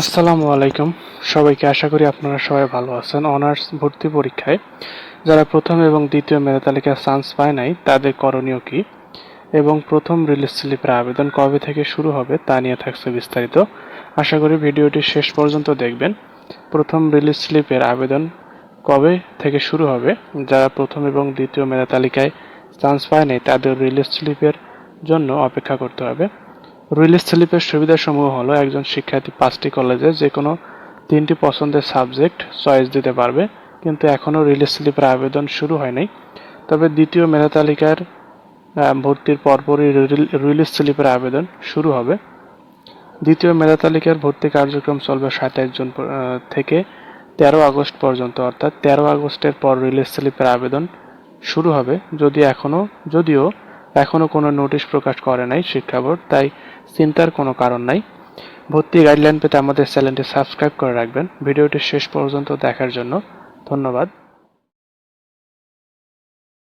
আসসালামু আলাইকুম। সবাইকে আশা করি আপনারা সবাই ভালো আছেন। অনার্স ভর্তি পরীক্ষায় যারা প্রথম এবং দ্বিতীয় মেধা তালিকায় চান্স পায় নাই, তাদের করণীয় কি? এবং প্রথম রিলিজ স্লিপের আবেদন কবে থেকে শুরু হবে, তা নিয়ে থাকছে বিস্তারিত। আশা করি ভিডিওটি শেষ পর্যন্ত দেখবেন। প্রথম রিলিজ স্লিপের আবেদন কবে থেকে শুরু হবে? যারা প্রথম এবং দ্বিতীয় মেধা তালিকায় চান্স পায় নাই, তাদের রিলিজ স্লিপের জন্য অপেক্ষা করতে হবে। রিলিজ স্লিপের সুবিধাসমূহ হলো একজন শিক্ষার্থী পাঁচটি কলেজে যে কোনো তিনটি পছন্দের সাবজেক্ট চয়েস দিতে পারবে, কিন্তু এখনও রিলিজ স্লিপের আবেদন শুরু হয়নি। তবে দ্বিতীয় মেধা তালিকার ভর্তির পরপরই রিলিজ স্লিপের আবেদন শুরু হবে। দ্বিতীয় মেধা তালিকার ভর্তি কার্যক্রম চলবে সাতাইশ জুন থেকে তেরো আগস্ট পর্যন্ত, অর্থাৎ তেরো আগস্টের পর রিলিজ স্লিপের আবেদন শুরু হবে। যদি এখনও, যদিও এখনও কোনো নোটিশ প্রকাশ করে নাই শিক্ষা বোর্ড, তাই চিন্তার কোনো কারণ নাই। ভর্তি গাইডলাইন পেতে আমাদের চ্যানেলটি সাবস্ক্রাইব করে রাখবেন। ভিডিওটি শেষ পর্যন্ত দেখার জন্য ধন্যবাদ।